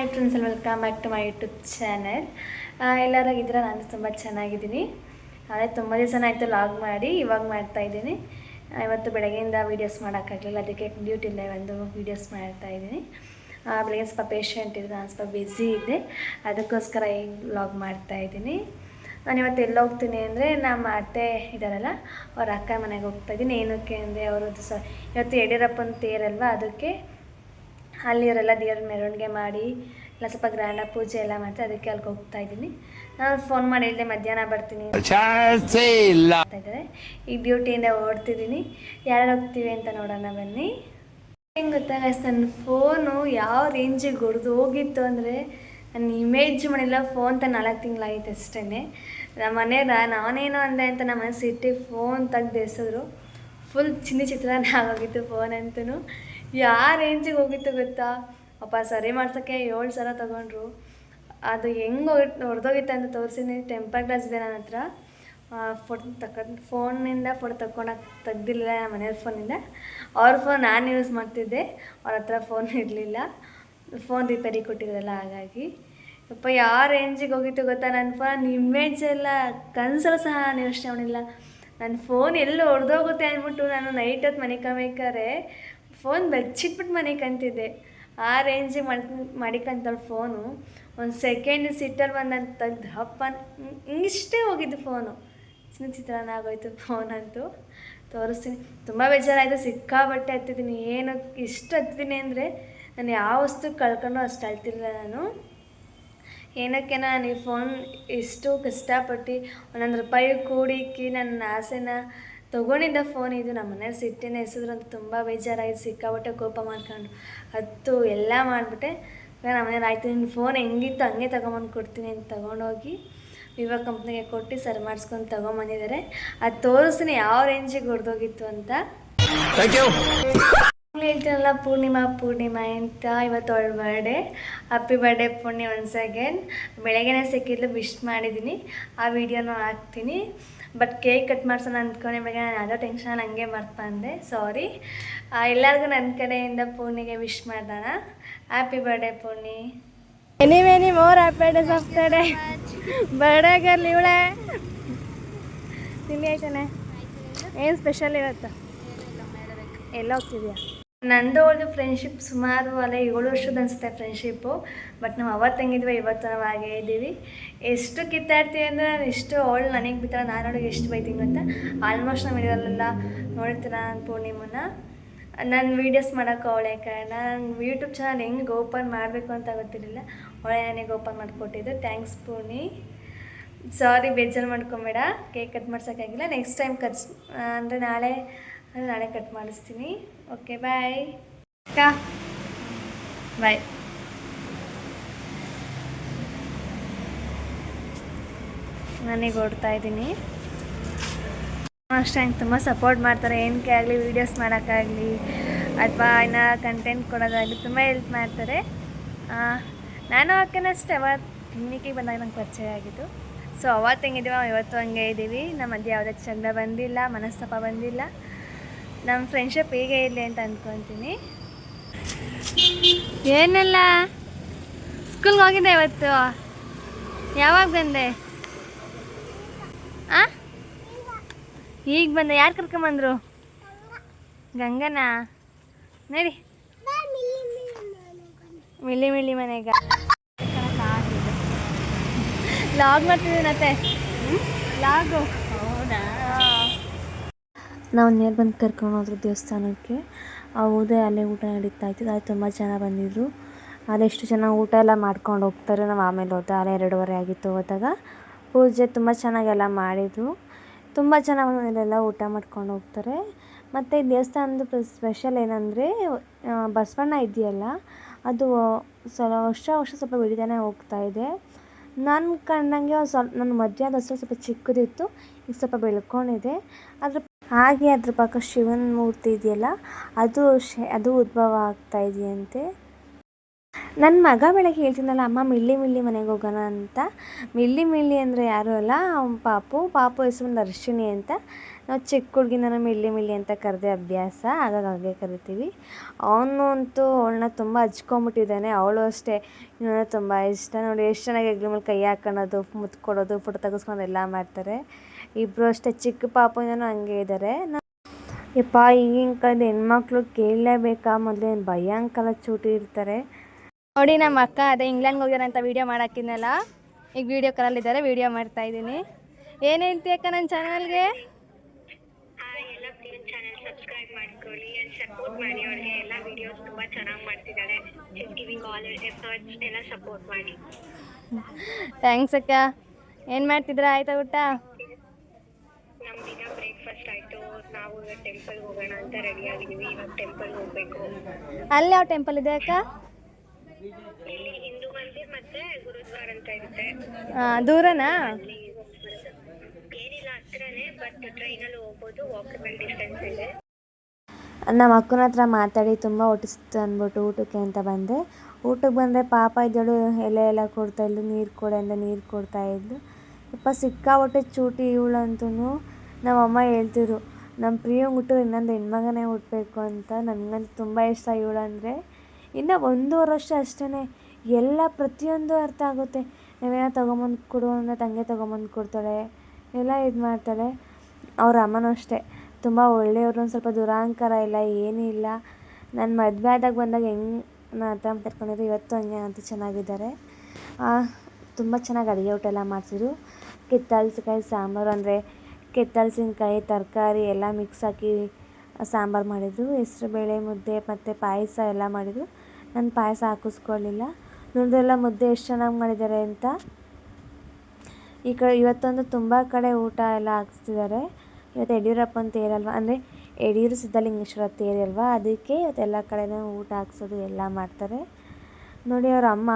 Hi friends welcome back to my YouTube channel ಇದ್ರೆ ನಾನು ತುಂಬ ಚೆನ್ನಾಗಿದ್ದೀನಿ. ಅದೇ ತುಂಬ ದಿವಸ ಆಯಿತು ಲಾಗ್ ಮಾಡಿ, ಇವಾಗ ಮಾಡ್ತಾ ಇದ್ದೀನಿ. ಇವತ್ತು ಬೆಳಗ್ಗೆಯಿಂದ ವೀಡಿಯೋಸ್ ಮಾಡೋಕ್ಕಾಗಲಿಲ್ಲ. ಅದಕ್ಕೆ ಡ್ಯೂಟಿಲ್ಲೇ ಒಂದು ವೀಡಿಯೋಸ್ ಮಾಡ್ತಾ ಇದ್ದೀನಿ. ಬೆಳಗ್ಗೆ ಸ್ವಲ್ಪ ಪೇಷಂಟ್ ಇದೆ ನಾನು ಸ್ವಲ್ಪ ಬ್ಯುಸಿ ಇದ್ದೆ. ಅದಕ್ಕೋಸ್ಕರ ಈಗ ಲಾಗ್ ಮಾಡ್ತಾ ಇದ್ದೀನಿ. ನಾನು ಇವತ್ತು ಎಲ್ಲಿ ಹೋಗ್ತೀನಿ ಅಂದರೆ, ನಮ್ಮ ಅತ್ತೆ ಇದ್ದಾರಲ್ಲ, ಅವ್ರ ಅಕ್ಕ ಮನೆಗೆ ಹೋಗ್ತಾ ಇದ್ದೀನಿ. ಏನಕ್ಕೆ ಅಂದರೆ, ಅವರದ್ದು ಸ, ಇವತ್ತು ಯಡಿಯೂರಪ್ಪನ ತೇರಲ್ವ? ಅದಕ್ಕೆ ಅಲ್ಲಿಯವರೆಲ್ಲ ದೇವ್ರ ಮೆರವಣಿಗೆ ಮಾಡಿ ಇಲ್ಲ ಸ್ವಲ್ಪ ಗ್ರ್ಯಾಂಡಾಗಿ ಪೂಜೆ ಎಲ್ಲ ಮಾಡ್ತಾರೆ ಅದಕ್ಕೆ ಅಲ್ಲಿಗೆ ಹೋಗ್ತಾ ಇದ್ದೀನಿ. ನಾನು ಫೋನ್ ಮಾಡಿ ಹೇಳಿದೆ ಮಧ್ಯಾಹ್ನ ಬರ್ತೀನಿ ಈ ಇಲ್ಲ. ಇದ್ದಾರೆ. ಈ ಡ್ಯೂಟಿಯಿಂದ ಓಡ್ತಿದ್ದೀನಿ. ಯಾರು ಹೋಗ್ತೀವಿ ಅಂತ ನೋಡೋಣ ಬನ್ನಿ. ಹೆಂಗೆ ಗೊತ್ತಾಗ ನನ್ನ ಫೋನು ಯಾವ ರೇಂಜಿಗೆ ಹೊಡೆದು ಹೋಗಿತ್ತು ಅಂದರೆ ನನ್ನ ಇಮೇಜ್ ಮಾಡಿಲ್ಲ ಫೋನ್ ತ ನಾಲ್ಕು ತಿಂಗಳಾಗಿತ್ತು ಅಷ್ಟೇ ನಮ್ಮ ಮನೆ ನಾನೇನೋ ಅಂದೆ ಅಂತ ನಮ್ಮ ಮನಸ್ಸಿಟ್ಟು ಸಿಟ್ಟಿ ಫೋನ್ ತೆಗ್ದು ಎಸೆದ್ರು. ಫುಲ್ ಚಿನ್ನಿ ಚಿತ್ರನೇ ಆಗೋಗಿತ್ತು ಫೋನ್ ಅಂತೂ ಯಾವ ರೇಂಜಿಗೆ ಹೋಗಿತ್ತು ಗೊತ್ತಾ? ಅಪ್ಪ ಸರಿ ಮಾಡ್ಸೋಕ್ಕೆ ಏಳು ಸಲ ತೊಗೊಂಡ್ರು. ಅದು ಹೆಂಗೆ ಹೊಡೆದೋಗಿತ್ತು ಅಂತ ತೋರಿಸಿನಿ ಟೆಂಪರ್ ಗ್ಲಾಸ್ ಇದೆ ನನ್ನ ಹತ್ರ. ಫೋಟೋ ತಗೊಂಡು ಫೋನಿಂದ ಫೋಟೋ ತಕ್ಕೊಳಕ್ಕೆ ತೆಗ್ದಿಲ್ಲ ನಮ್ಮ ಮನೆಯವ್ರ ಫೋನಿಂದ. ಅವ್ರ ಫೋನ್ ನಾನು ಯೂಸ್ ಮಾಡ್ತಿದ್ದೆ. ಅವ್ರ ಹತ್ರ ಫೋನ್ ಇರಲಿಲ್ಲ. ಫೋನ್ ರಿಪೇರಿ ಕೊಟ್ಟಿದ್ರಲ್ಲ ಹಾಗಾಗಿ. ಅಪ್ಪ ಯಾವ ರೇಂಜಿಗೆ ಹೋಗಿತ್ತು ಗೊತ್ತಾ? ನನ್ನ ಫೋನ್ ಇಮೇಜ್ ಎಲ್ಲ ಕನ್ಸಲು ಸಹ ನಾನು ಯೋಚನೆ ಮಾಡಿಲ್ಲ ನನ್ನ ಫೋನ್ ಎಲ್ಲೂ ಹೊಡೆದೋಗುತ್ತೆ ಅಂದ್ಬಿಟ್ಟು ನಾನು ನೈಟ್ ಹೊತ್ತು ಮನೆ ಕಬೇಕಾರೆ ಫೋನ್ ಬೆಚ್ಚಿಟ್ಬಿಟ್ಟು ಮನೆ ಕಂತಿದ್ದೆ. ಆ ರೇಂಜಿಗೆ ಮಾಡಿ ಮಾಡಿಕಂತಳು ಫೋನು ಒಂದು ಸೆಕೆಂಡ್ ಸಿಟ್ಟಲ್ಲಿ ಬಂದು ನಾನು ಹಪ್ಪ ಹಿಂಗಿಷ್ಟೇ ಹೋಗಿದ್ದು ಫೋನು ಚಿನ್ನ ಚಿತ್ರಾನ್ನ ಆಗೋಯ್ತು ಫೋನ್ ಅಂತೂ. ತೋರಿಸ್ತೀನಿ. ತುಂಬ ಬೇಜಾರಾಯಿತು ಸಿಕ್ಕಾಬಟ್ಟೆ ಹತ್ತಿದ್ದೀನಿ. ಏನು ಇಷ್ಟು ಹತ್ತಿದ್ದೀನಿ ಅಂದರೆ ನಾನು ಯಾವ ವಸ್ತು ಕಳ್ಕೊಂಡು ಅಷ್ಟು ಅಳ್ತಿರಲಿಲ್ಲ ನಾನು. ಏನಕ್ಕೆ ನಾನು ಈ ಫೋನ್ ಇಷ್ಟು ಕಷ್ಟಪಟ್ಟು ಒಂದೊಂದು ರೂಪಾಯಿ ಕೂಡಿಕ್ಕಿ ನನ್ನ ಆಸೆನ ತೊಗೊಂಡಿದ್ದ ಫೋನ್ ಇದು ನಮ್ಮ ಮನೇಲಿ ಸಿಟ್ಟಿನ ಎಸೆದ್ರು ಅಂತ ತುಂಬ ಬೇಜಾರಾಗಿತ್ತು ಸಿಕ್ಕಾಬಿಟ್ಟೆ ಕೋಪ ಮಾಡ್ಕೊಂಡು ಹತ್ತು ಎಲ್ಲ ಮಾಡಿಬಿಟ್ಟೆ. ನಮ್ಮ ಮನೇಲಿ ಆಯ್ತು ನಿನ್ನ ಫೋನ್ ಹೆಂಗಿತ್ತು ಹಂಗೆ ತೊಗೊಂಬಂದು ಕೊಡ್ತೀನಿ ಅಂತ ತೊಗೊಂಡೋಗಿ ವಿವೋ ಕಂಪ್ನಿಗೆ ಕೊಟ್ಟು ಸರಿ ಮಾಡಿಸ್ಕೊಂಡು ತೊಗೊಂಬಂದಿದ್ದಾರೆ. ಅದು ತೋರಿಸ್ತೀನಿ ಯಾವ ರೇಂಜಿಗೆ ಹೊಡೆದೋಗಿತ್ತು ಅಂತ. ಹೇಳ್ತೀನಲ್ಲ ಪೂರ್ಣಿಮಾ ಪೂರ್ಣಿಮಾ ಅಂತ ಇವತ್ತು ಅವಳ birthday happy birthday Poorni once again ಬೆಳಗ್ಗೆನೇ ಸಿಕ್ಕಿದ್ಲು ವಿಶ್ ಮಾಡಿದ್ದೀನಿ. ಆ ವಿಡಿಯೋನ ಹಾಕ್ತೀನಿ. ಬಟ್ ಕೇಕ್ ಕಟ್ ಮಾಡ್ಸೋಣ ಅಂದ್ಕೊಂಡೆ ಬೆಳಗ್ಗೆ ನಾನು ಅದೋ ಟೆನ್ಷನ್ ಹಂಗೆ ಮರ್ತು ಬಂದೆ ಸಾರಿ ಎಲ್ಲರಿಗೂ ನನ್ನ ಕಡೆಯಿಂದ ಪೂರ್ಣಿಗೆ ವಿಶ್ ಮಾಡೋಣ happy birthday Purni. Any many more happy days of birthday birthday girl ಇವಳೆ. ತಿಂಡಿ ಆಯ್ತಾನೆ? ಏನು ಸ್ಪೆಷಲ್ ಇವತ್ತು? ಎಲ್ಲ ಹೋಗ್ತಿದ್ಯಾ? ನಂದು ಅವಳದು ಫ್ರೆಂಡ್ಶಿಪ್ ಸುಮಾರು ಅಲ್ಲ, ಏಳು ವರ್ಷದ ಅನಿಸುತ್ತೆ ಫ್ರೆಂಡ್ಶಿಪ್ಪು ಬಟ್ ನಾವು ಅವತ್ತು ತಂಗಿದ್ವಿ ಇವತ್ತು ನಾವು ಹಾಗೇ ಇದ್ದೀವಿ. ಎಷ್ಟು ಕಿತ್ತಾಡ್ತೀವಿ ಅಂದರೆ ನಾನು ಎಷ್ಟು ಅವಳು ನನಗೆ ಬಿತ್ತಾರೆ ನಾನು ಅವಳಿಗೆ ಎಷ್ಟು ಬೈತೀನಿ ಅಂತ ಆಲ್ಮೋಸ್ಟ್ ನಾವು ವಿಡಿಯೋಲೆಲ್ಲ ನೋಡ್ತೀರ ನಾನು ಪೂರ್ಣಿಮನ? ನಾನು ವೀಡಿಯೋಸ್ ಮಾಡೋಕೆ ಅವಳೆ ಕಾರಣ ನಂಗೆ ಯೂಟ್ಯೂಬ್ ಚಾನಲ್ ಹೆಂಗೆ ಓಪನ್ ಮಾಡಬೇಕು ಅಂತ ಗೊತ್ತಿರಲಿಲ್ಲ. ಅವಳೆ ನನಗೆ ಓಪನ್ ಮಾಡಿಕೊಟ್ಟಿದ್ದು. ಥ್ಯಾಂಕ್ಸ್ ಪೂರ್ಣಿ. ಸಾರಿ ಬೇಜಾರು ಮಾಡ್ಕೊಂಬೇಡ. ಕೇಕ್ ಕಟ್ ಮಾಡ್ಸೋಕ್ಕಾಗಿಲ್ಲ ನೆಕ್ಸ್ಟ್ ಟೈಮ್ ಕಟ್ ಅಂದರೆ ನಾಳೆ ಅಂದರೆ ನಾಳೆ ಕಟ್ ಮಾಡಿಸ್ತೀನಿ. ಓಕೆ ಬಾಯ್ ಅಕ್ಕ. ಬಾಯ್ ನನಗೆ ಓಡ್ತಾ ಇದ್ದೀನಿ. ಅಷ್ಟೇ, ನಂಗೆ ತುಂಬ ಸಪೋರ್ಟ್ ಮಾಡ್ತಾರೆ. ಏನಕ್ಕೆ ಆಗಲಿ ವೀಡಿಯೋಸ್ ಮಾಡೋಕ್ಕಾಗಲಿ, ಅಥವಾ ಇನ್ನು ಕಂಟೆಂಟ್ ಕೊಡೋದಾಗಲಿ ತುಂಬ ಹೆಲ್ಪ್ ಮಾಡ್ತಾರೆ. ನಾನು ಅಕ್ಕನಷ್ಟೇ ಅವತ್ತು ಕ್ಲಿನಿಕಿಗೆ ಬಂದಾಗ ನಂಗೆ ಪರಿಚಯ ಆಗಿದ್ದು. ಸೊ ಅವತ್ತು ಹೆಂಗಿದ್ದೀವಿ ಇವತ್ತು ಹಂಗೆ ಇದ್ದೀವಿ. ನಮ್ಮ ಮಧ್ಯೆ ಯಾವುದೇ ಚಂದ ಬಂದಿಲ್ಲ, ಮನಸ್ತಾಪ ಬಂದಿಲ್ಲ. ನಮ್ಮ ಫ್ರೆಂಡ್ಶಿಪ್ ಹೇಗೆ ಇರಲಿ ಅಂತ ಅಂದ್ಕೊತೀನಿ ಏನೆಲ್ಲ? ಸ್ಕೂಲ್ಗೆ ಹೋಗಿದ್ದೆ ಇವತ್ತು. ಯಾವಾಗ ಬಂದೆ? ಆ? ಈಗ ಬಂದೆ. ಯಾರು ಕರ್ಕೊಂಬಂದರು ಗಂಗನಾ? ನೋಡಿ. ಮಿಲ್ಲಿ ಮಿಲ್ಲಿ ಮನೆಗ. ಲಾಗ್ ಮಾಡ್ತಿದ್ದೀನಿ ಅತ್ತೆ ಲಾಗು ನಾವು ನೇರ ಬಂದು ಕರ್ಕೊಂಡು ಹೋದ್ರು ದೇವಸ್ಥಾನಕ್ಕೆ. ಉದಯ ಅಲ್ಲೇ ಊಟ ನಡೀತಾ ಇತ್ತು. ಅಲ್ಲಿ ತುಂಬ ಜನ ಬಂದಿದ್ದರು ಅಲ್ಲಿ ಎಷ್ಟು ಜನ ಊಟ ಎಲ್ಲ ಮಾಡ್ಕೊಂಡು ಹೋಗ್ತಾರೆ. ನಾವು ಆಮೇಲೆ ಹೋದೆ. ಅಲ್ಲೇ ಎರಡೂವರೆ ಆಗಿತ್ತು ಹೋದಾಗ. ಪೂಜೆ ತುಂಬ ಚೆನ್ನಾಗೆಲ್ಲ ಮಾಡಿದರು. ತುಂಬ ಜನ ಮನೆಯಲ್ಲೆಲ್ಲ ಊಟ ಮಾಡ್ಕೊಂಡು ಹೋಗ್ತಾರೆ. ಮತ್ತು ದೇವಸ್ಥಾನದ ಸ್ಪೆಷಲ್ ಏನಂದರೆ ಬಸವಣ್ಣ ಇದೆಯಲ್ಲ, ಅದು ಸ್ವಲ್ಪ ವರ್ಷ ವರ್ಷ ಸ್ವಲ್ಪ ಬೆಳೀತಾನೆ ಹೋಗ್ತಾ ಇದೆ. ನನ್ನ ಕಂಡಂಗೆ ಸ್ವಲ್ಪ ನನ್ನ ಮಧ್ಯಾಹ್ನದ ಸ್ವಲ್ಪ ಚಿಕ್ಕದಿತ್ತು. ಈಗ ಸ್ವಲ್ಪ ಬೆಳ್ಕೊಂಡಿದೆ. ಅದ್ರ ಹಾಗೆ ಅದ್ರ ಪಕ್ಕ ಶಿವನ ಮೂರ್ತಿ ಇದೆಯಲ್ಲ, ಅದು ಅದು ಉದ್ಭವ ಆಗ್ತಾ ಇದೆಯಂತೆ. ನನ್ನ ಮಗ ಬೆಳಗ್ಗೆ ಹೇಳ್ತೀನಲ್ಲ ಅಮ್ಮ, ಮಿಲ್ಲಿ ಮಿಲ್ಲಿ ಮನೆಗೆ ಹೋಗೋಣ ಅಂತ. ಮಿಲ್ಲಿ ಮಿಲ್ಲಿ ಅಂದರೆ ಯಾರೂ ಅಲ್ಲ, ಅವ್ನ ಪಾಪು. ಪಾಪು ಹೆಸರು ದರ್ಶಿನಿ ಅಂತ. ನಾವು ಚಿಕ್ಕ ಹುಡುಗಿನ ಮಿಲ್ಲಿ ಮಿಲ್ಲಿ ಅಂತ ಕರೆದೆ ಅಭ್ಯಾಸ, ಹಾಗಾಗಿ ಹಾಗೆ ಕರಿತೀವಿ. ಅವನು ಅಂತೂ ಅವಳನ್ನ ತುಂಬ ಹಚ್ಕೊಂಬಿಟ್ಟಿದ್ದಾನೆ. ಅವಳು ಅಷ್ಟೇ. ಇನ್ನೂ ತುಂಬ ಇಷ್ಟ. ನೋಡಿ, ಎಷ್ಟು ಚೆನ್ನಾಗಿ ಹೆಗ್ಲ ಮೇಲೆ ಕೈ ಹಾಕೊಳ್ಳೋದು ಮುತ್ಕೊಡೋದು ಫೋಟೋ ತೆಗೆಸ್ಕೊಂಡು ಎಲ್ಲ ಮಾಡ್ತಾರೆ. ಇಬ್ಬರು ಅಷ್ಟೇ ಚಿಕ್ಕ ಪಾಪನೂ ಹಂಗೆ ಇದ್ದಾರೆ ಯಪ್ಪ ಈಗಿನ ಕಾಲದ ಹೆಣ್ಮಕ್ಳು ಕೇಳಲೇಬೇಕಾ? ಮೊದಲೇನು ಭಯಂಕರ ಚೂಟಿ ಇರ್ತಾರೆ ನೋಡಿ ನಮ್ಮ ಅಕ್ಕ ಅದೇ ಇಂಗ್ಲೆಂಡ್ಗೆ ಹೋಗ್ಯಾರ ಅಂತ ವೀಡಿಯೋ ಮಾಡಾಕಿದ್ನಲ್ಲ? ಈಗ ವೀಡಿಯೋ ಕಾಲಲ್ಲಿದ್ದಾರೆ ವೀಡಿಯೋ ಮಾಡ್ತಾ ಇದ್ದೀನಿ. ಏನು ಹೇಳ್ತೀಯ ಅಕ್ಕ ನನ್ನ ಚಾನಲ್ಗೆ ಸಬ್ಸ್ಕ್ರೈಬ್ ಮಾಡ್ಕೊಳ್ಳಿ ಆ್ಯಂಡ್ ಸಪೋರ್ಟ್ ಮಾಡಿ. ಅವಳಿಗೆ ಎಲ್ಲ ವಿಡಿಯೋಸ್ ತುಂಬ ಚೆನ್ನಾಗಿ ಮಾಡ್ತಿದ್ದಾಳೆ ಗಿವಿಂಗ್ ಆಲ್ ಎಫರ್ಟ್ಸ್ ಎಲ್ಲ ಸಪೋರ್ಟ್ ಮಾಡಿ. ಥ್ಯಾಂಕ್ಸ್ ಅಕ್ಕ. ಏನು ಮಾಡ್ತಿದ್ರ? ಆಯ್ತಾ ಊಟ ನಮ್ಮ ದಿನ ಬ್ರೇಕ್ಫಾಸ್ಟ್ ಆಯಿತು ಟೆಂಪಲ್ಗೆ ಹೋಗೋಣ ಅಂತ ರೆಡಿ ಆಗಿದ್ದೀವಿ. ಇವಾಗ ಟೆಂಪಲ್ಗೆ ಹೋಗಬೇಕು. ಅಲ್ಲಿ ಯಾವ ಟೆಂಪಲ್ ಇದೆ ಅಕ್ಕ? ಇಲ್ಲಿ ಹಿಂದೂ ಮಂದಿರ್ ಮತ್ತೆ ಗುರುದ್ವಾರ ಅಂತ ಇರುತ್ತೆ. ಆ, ದೂರನಾ? ಏನಿಲ್ಲ ಹತ್ರನೇ ಬಟ್ ಟ್ರೈನಲ್ಲಿ ಹೋಗ್ಬೋದು. ವಾಕಬಲ್ ಡಿಸ್ಟೆನ್ಸ್ ಇದೆ. ನಮ್ಮ ಅಕ್ಕನ ಹತ್ರ ಮಾತಾಡಿ ತುಂಬ ಹೊಟ್ಟಿಸ್ತು ಅಂದ್ಬಿಟ್ಟು ಊಟಕ್ಕೆ ಅಂತ ಬಂದೆ. ಊಟಕ್ಕೆ ಬಂದರೆ ಪಾಪ ಇದ್ದಳು ಎಲೆ ಎಲ್ಲ ಕೊಡ್ತಾ ಇದ್ಲು ನೀರು ಕೊಡೆ ಅಂದರೆ ನೀರು ಕೊಡ್ತಾ ಇದ್ಲು. ಯಪ್ಪ ಸಿಕ್ಕಾಪಟ್ಟೆ ಚೂಟಿ ಇವಳಂತೂ ನಮ್ಮಮ್ಮ ಹೇಳ್ತಿರು ನಮ್ಮ ಪ್ರಿಯಂಗೆ ಹುಟ್ಟು ಇನ್ನೊಂದು ಹೆಣ್ಮಗನೇ ಹುಟ್ಟಬೇಕು ಅಂತ ನನಗಂತೂ ತುಂಬ ಇಷ್ಟ ಇವಳಂದರೆ ಇನ್ನು ಒಂದೂವರೆ ವರ್ಷ ಅಷ್ಟೇ ಎಲ್ಲ ಪ್ರತಿಯೊಂದು ಅರ್ಥ ಆಗುತ್ತೆ. ನಾವೇನೋ ತೊಗೊಂಬಂದು ಕೊಡು ಅಂದರೆ ತಂಗೆ ತೊಗೊಂಬಂದು ಕೊಡ್ತಾಳೆ, ಎಲ್ಲ ಇದು ಮಾಡ್ತಾಳೆ. ಅವ್ರ ಅಮ್ಮನೂ ಅಷ್ಟೇ. ತುಂಬ ಒಳ್ಳೆಯವರು ಒಂದು ಸ್ವಲ್ಪ ದುರಾಂಕಾರ ಇಲ್ಲ, ಏನೂ ಇಲ್ಲ. ನಾನು ಮದುವೆ ಆದಾಗ ಬಂದಾಗ ಹೆಂಗೆ ನಾನು ಹತ್ರ ಮಾತಾಡ್ಕೊಂಡಿದ್ರು, ಇವತ್ತು ಹಂಗೆ ಅಂತ ಚೆನ್ನಾಗಿದ್ದಾರೆ. ತುಂಬ ಚೆನ್ನಾಗಿ ಅಡುಗೆ ಊಟ ಎಲ್ಲ ಮಾಡಿಸಿದ್ರು. ಕಿತ್ತಲ್ಸಿಕಾಯಿ ಸಾಂಬಾರು ಅಂದರೆ ಕಿತ್ತಲ್ಸಿನ್ಕಾಯಿ ತರಕಾರಿ ಎಲ್ಲ ಮಿಕ್ಸ್ ಹಾಕಿ ಸಾಂಬಾರು ಮಾಡಿದರು ಹೆಸ್ರುಬೇಳೆ ಮುದ್ದೆ ಮತ್ತು ಪಾಯಸ ಎಲ್ಲ ಮಾಡಿದರು ನಾನು ಪಾಯಸ ಹಾಕಿಸ್ಕೊಳ್ಳಿಲ್ಲ ನೋಡಿದ್ರೆಲ್ಲ ಮುದ್ದೆ ಎಷ್ಟು ಚೆನ್ನಾಗಿ ಮಾಡಿದ್ದಾರೆ ಅಂತ. ಈ ಕಡೆ ಇವತ್ತೊಂದು ತುಂಬ ಕಡೆ ಊಟ ಎಲ್ಲ ಹಾಕಿಸ್ತಿದ್ದಾರೆ. ಇವತ್ತು ಯಡಿಯೂರಪ್ಪನ ತೇರಲ್ವ ಅಂದರೆ ಯಡಿಯೂರು ಸಿದ್ಧಲಿಂಗೇಶ್ವರ ತೇರಲ್ವಾ? ಅದಕ್ಕೆ ಇವತ್ತು ಎಲ್ಲ ಕಡೆನೂ ಊಟ ಹಾಕ್ಸೋದು ಎಲ್ಲ ಮಾಡ್ತಾರೆ. ನೋಡಿ ಅವ್ರ ಅಮ್ಮ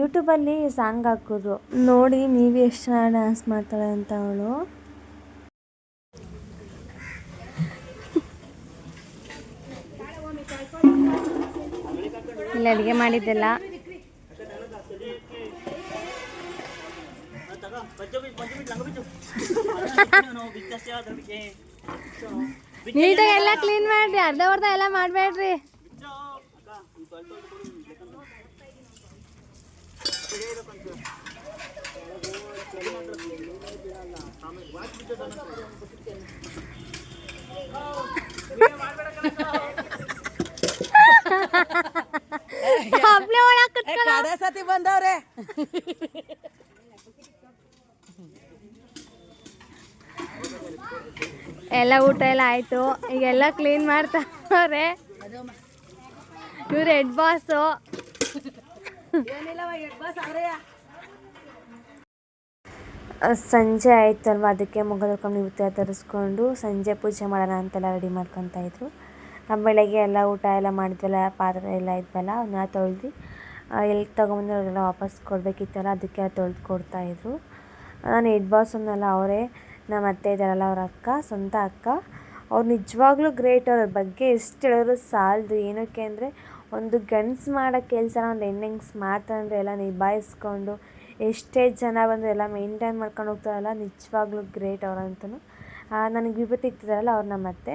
ಯೂಟ್ಯೂಬಲ್ಲಿ ಸಾಂಗ್ ಹಾಕಿದ್ರು ನೋಡಿ ನೀವು ಎಷ್ಟು ಚೆನ್ನಾಗಿ ಡ್ಯಾನ್ಸ್ ಮಾಡ್ತಾಳೆ ಅಂತ ಅವಳು. ಇಲ್ಲಿ ಅಡುಗೆ ಮಾಡಿದ್ದೆಲ್ಲ. ನೀಟಾಗಿ ಎಲ್ಲ ಕ್ಲೀನ್ ಮಾಡ್ರಿ ಅರ್ಧ ಬರ್ಧ ಎಲ್ಲ ಮಾಡಬೇಡ್ರಿ. ಒಳಗ್. ಸತಿ ಬಂದವ್ರೆ. ಎಲ್ಲ ಊಟ ಎಲ್ಲ ಆಯ್ತು. ಈಗೆಲ್ಲ ಕ್ಲೀನ್ ಮಾಡ್ತಾವ್ರೆ. ಇವ್ರು ಹೆಡ್ ಬಾಸು ಸಂಜೆ ಆಯ್ತಲ್ವ? ಅದಕ್ಕೆ ಮುಖ ತೊಳ್ಕೊಂಡು ನಿವೃತ್ತಿ ತರಿಸ್ಕೊಂಡು ಸಂಜೆ ಪೂಜೆ ಮಾಡೋಣ ಅಂತೆಲ್ಲ ರೆಡಿ ಮಾಡ್ಕೊತಾ ಇದ್ರು. ಬೆಳಗ್ಗೆ ಎಲ್ಲ ಊಟ ಎಲ್ಲ ಮಾಡಿದ್ವಲ್ಲ, ಪಾತ್ರೆ ಎಲ್ಲ ಇದ್ವಲ್ಲ ಅವನ್ನ ತೊಳ್ದು ಎಲ್ಲಿ ತೊಗೊಂಬಂದ್ರೆ ಅವ್ರಿಗೆಲ್ಲ ವಾಪಸ್ ಕೊಡಬೇಕಿತ್ತಲ್ಲ ಅದಕ್ಕೆ ತೊಳೆದು ಕೊಡ್ತಾಯಿದ್ರು ನಾನು ಹೆಡ್ ಬಾಸ್ ಅವರೇ, ನಮ್ಮ ಅತ್ತೆ ಇದ್ದಾರಲ್ಲ ಅವ್ರ ಅಕ್ಕ, ಸ್ವಂತ ಅಕ್ಕ, ಅವ್ರು ನಿಜವಾಗ್ಲೂ ಗ್ರೇಟ್ ಅವ್ರ. ಬಗ್ಗೆ ಎಷ್ಟು ಹೇಳಿದ್ರು ಸಾಲದು. ಏನಕ್ಕೆ ಅಂದರೆ, ಒಂದು ಗಂಡ್ಸ್ ಮಾಡೋ ಕೆಲಸನ ಒಂದು ಹೆಣ್ಣೆಂಗ್ಸ್ ಮಾಡ್ತಾನಂದ್ರೆ ಎಲ್ಲ ನಿಭಾಯಿಸ್ಕೊಂಡು, ಎಷ್ಟೇ ಜನ ಬಂದು ಎಲ್ಲ ಮೇಂಟೈನ್ ಮಾಡ್ಕೊಂಡು ಹೋಗ್ತಾರಲ್ಲ, ನಿಜವಾಗ್ಲೂ ಗ್ರೇಟ್ ಅವರಂತೂ ನನಗೆ ವಿಭೂತಿ ಇಕ್ತಿದಾರಲ್ಲ ಅವ್ರು ನಮ್ಮ ಅತ್ತೆ.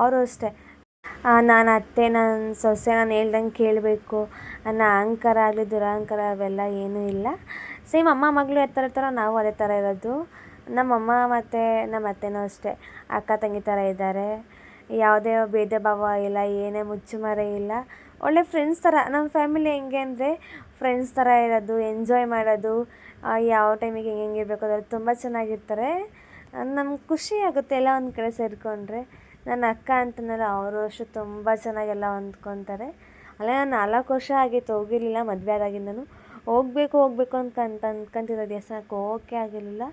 ಅವರು ಅಷ್ಟೇ. ನಾನು ಅತ್ತೆ ನನ್ನ ಸೊಸೆ, ನಾನು ಹೇಳ್ದಂಗೆ ಕೇಳಬೇಕು. ಅನ್ನೋ ಅಹಂಕಾರ ಆಗಲಿ, ದುರಹಂಕಾರ ಅವೆಲ್ಲ ಏನೂ ಇಲ್ಲ. ಸೇಮ್ ಅಮ್ಮ ಮಗಳು ಯಾವ ಥರ ಇರ್ತಾರೋ ನಾವು ಅದೇ ಥರ ಇರೋದು. ನಮ್ಮಮ್ಮ ಮತ್ತು ನಮ್ಮ ಅತ್ತೆನೂ ಅಷ್ಟೇ. ಅಕ್ಕ, ತಂಗಿ ಥರ ಇದ್ದಾರೆ. ಯಾವುದೇ ಭೇದ ಭಾವ ಇಲ್ಲ, ಏನೇ ಮುಚ್ಚುಮರೆ ಇಲ್ಲ. ಒಳ್ಳೆ ಫ್ರೆಂಡ್ಸ್ ಥರ ನಮ್ಮ ಫ್ಯಾಮಿಲಿ ಹೆಂಗೆ ಅಂದರೆ ಫ್ರೆಂಡ್ಸ್ ಥರ ಇರೋದು ಎಂಜಾಯ್ ಮಾಡೋದು. ಯಾವ ಟೈಮಿಗೆ ಹೆಂಗೆ ಇರಬೇಕು ಅದ್ರಲ್ಲಿ ತುಂಬ ಚೆನ್ನಾಗಿರ್ತಾರೆ. ನಮ್ಗೆ ಖುಷಿ ಆಗುತ್ತೆ ಎಲ್ಲ ಒಂದು ಕಡೆ ಸೇರಿಕೊಂಡ್ರೆ. ನನ್ನ ಅಕ್ಕ ಅಂತನಲ್ಲ ಅವರು ಅಷ್ಟು ತುಂಬ ಚೆನ್ನಾಗೆಲ್ಲ ಹೊಂದ್ಕೊತಾರೆ. ಅಲ್ಲೇ ನಾನು ನಾಲ್ಕು ವರ್ಷ ಆಗಿತ್ತು ಹೋಗಿರಲಿಲ್ಲ ಮದುವೆ ಆದಾಗಿಂದನು. ಹೋಗ್ಬೇಕು ಹೋಗ್ಬೇಕು ಅಂತ ಅಂತ ಅಂದ್ಕೊಂತಿರೋ ದೇವಸ್ಥಾನಕ್ಕೆ ಹೋಗೋಕ್ಕೆ ಆಗಿರಲಿಲ್ಲ.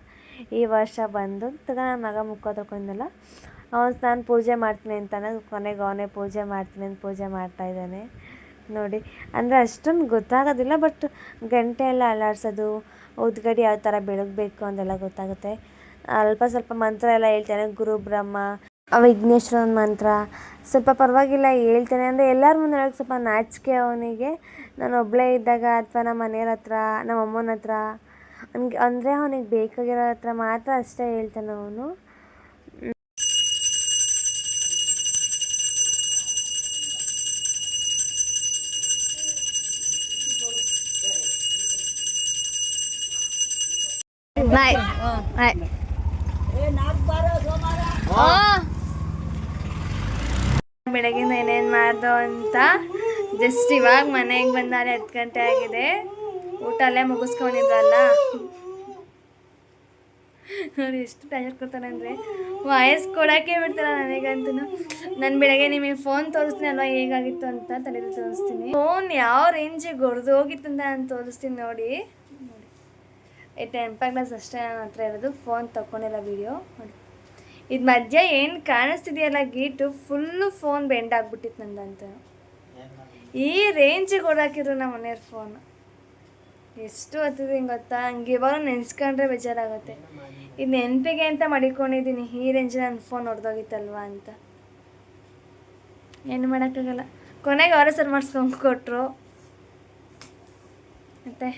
ಈ ವರ್ಷ ಬಂದು ತಗ ನನ್ನ ಮಗ ಮುಖ ತೊಗೊಂಡಲ್ಲ ಅವನು ನಾನು ಪೂಜೆ ಮಾಡ್ತೀನಿ ಅಂತಾನೆ, ಕೊನೆಗೆ ಅವನೇ ಪೂಜೆ ಮಾಡ್ತೀನಿ ಅಂತ ಪೂಜೆ ಮಾಡ್ತಾ ಇದ್ದಾನೆ. ನೋಡಿ, ಅಂದರೆ ಅಷ್ಟೊಂದು ಗೊತ್ತಾಗೋದಿಲ್ಲ, ಬಟ್ ಗಂಟೆ ಎಲ್ಲ ಅಲ್ಲಾಡ್ಸೋದು, ಉದ್ಗಡಿ ಯಾವ ಥರ ಬೆಳಗಬೇಕು ಅಂತೆಲ್ಲ ಗೊತ್ತಾಗುತ್ತೆ. ಅಲ್ಪ ಸ್ವಲ್ಪ ಮಂತ್ರ ಎಲ್ಲ ಹೇಳ್ತಾನೆ, ಗುರು ಬ್ರಹ್ಮ ವಿಘ್ನೇಶ್ವರನ ಮಂತ್ರ. ಸ್ವಲ್ಪ ಪರವಾಗಿಲ್ಲ ಹೇಳ್ತೇನೆ ಅಂದರೆ ಎಲ್ಲರ ಮುಂದೆ ಹೇಳಕ್ಕೆ ಸ್ವಲ್ಪ ನಾಚಿಕೆ ಅವನಿಗೆ. ನಾನು ಒಬ್ಬಳೇ ಇದ್ದಾಗ ಅಥವಾ ನಮ್ಮ ಮನೆಯವ್ರ ಹತ್ರ ನಮ್ಮ ಅಮ್ಮನ ಹತ್ರ ಅವ್ನಿಗೆ ಅಂದರೆ ಅವನಿಗೆ ಬೇಕಾಗಿರೋ ಹತ್ರ ಮಾತ್ರ ಅಷ್ಟೇ ಹೇಳ್ತಾನೆ ಅವನು. ನಾಯ್ ನಾಯ್ ಬೆಳಗಿಂದ ಏನೇನು ಮಾಡ್ದು ಅಂತ ಜಸ್ಟ್ ಇವಾಗ ಮನೆಗೆ ಬಂದಾರೆ ಹತ್ತು ಗಂಟೆ ಆಗಿದೆ. ಊಟ ಅಲ್ಲೇ ಮುಗಿಸ್ಕೊಂಡಿದ್ರಲ್ಲ? ನೋಡಿ ಎಷ್ಟು ಟೈರ್ ಕೊಡ್ತಾರೆ ಅಂದರೆ. ವಾಯಸ್ ಕೊಡೋಕ್ಕೆ ಬಿಡ್ತಾರ ನನಗಂತೂ. ನಾನು ಬೆಳಗ್ಗೆ ನಿಮಗೆ ಫೋನ್ ತೋರಿಸ್ತೀನಿ ಅಲ್ವಾ ಹೇಗಾಗಿತ್ತು ಅಂತ ತಲೆದು ತೋರಿಸ್ತೀನಿ. ಫೋನ್ ಯಾವ ರೇಂಜಿಗೆ ಹೊಡೆದು ಹೋಗಿತ್ತು ಅಂತ ನಾನು ತೋರಿಸ್ತೀನಿ ನೋಡಿ. ನೋಡಿ. ಗ್ಲಾಸ್ ಅಷ್ಟೇ ನನ್ನ ಹತ್ರ ಇರೋದು. ಫೋನ್ ತಗೊಂಡಿಲ್ಲ ವಿಡಿಯೋ ನೋಡಿ. ಇದು ಮಧ್ಯ ಏನು ಕಾಣಿಸ್ತಿದೆಯಲ್ಲ ಗೀಟು ಫುಲ್ಲು ಫೋನ್ ಬೆಂಡ್ ಆಗ್ಬಿಟ್ಟಿತ್ತು ನಂದಂತ. ಈ ರೇಂಜಿಗೆ ಓಡಾಕಿದ್ರು ನಮ್ಮ ಮನೆಯವ್ರ ಫೋನ್ ಎಷ್ಟು ಹೊತ್ತಿದೆ ಗೊತ್ತಾ? ಹಂಗೆ ಇವಾಗ ನೆನ್ಸ್ಕೊಂಡ್ರೆ ಬೇಜಾರಾಗುತ್ತೆ. ಇದು ನೆನಪಿಗೆ ಅಂತ ಮಡಿಕೊಂಡಿದ್ದೀನಿ. ಈ ರೇಂಜ್ ನನ್ನ ಫೋನ್ ಹೊಡೆದೋಗಿತ್ತಲ್ವಾ ಅಂತ. ಏನು ಮಾಡೋಕ್ಕಾಗಲ್ಲ. ಕೊನೆಗೆ ಅವರೇ ಸರ್ ಮಾಡಿಸ್ಕೊಂಡು ಕೊಟ್ಟರು ಮತ್ತು?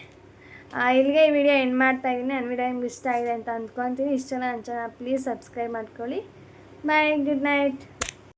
ಇಲ್ಲಿಗೆ ಈ ವಿಡಿಯೋ ಎಂಡ್ ಮಾಡ್ತಾ ಇದ್ದೀನಿ. ನನ್ನ ವಿಡಿಯೋ ನಿಮ್ಗೆ ಇಷ್ಟ ಆಗಿದೆ ಅಂತ ಅಂದ್ಕೊತೀನಿ. ಇಷ್ಟ ನನ್ನ ಚಾನಲ್ ಪ್ಲೀಸ್ ಸಬ್ಸ್ಕ್ರೈಬ್ ಮಾಡ್ಕೊಳ್ಳಿ. Bye good night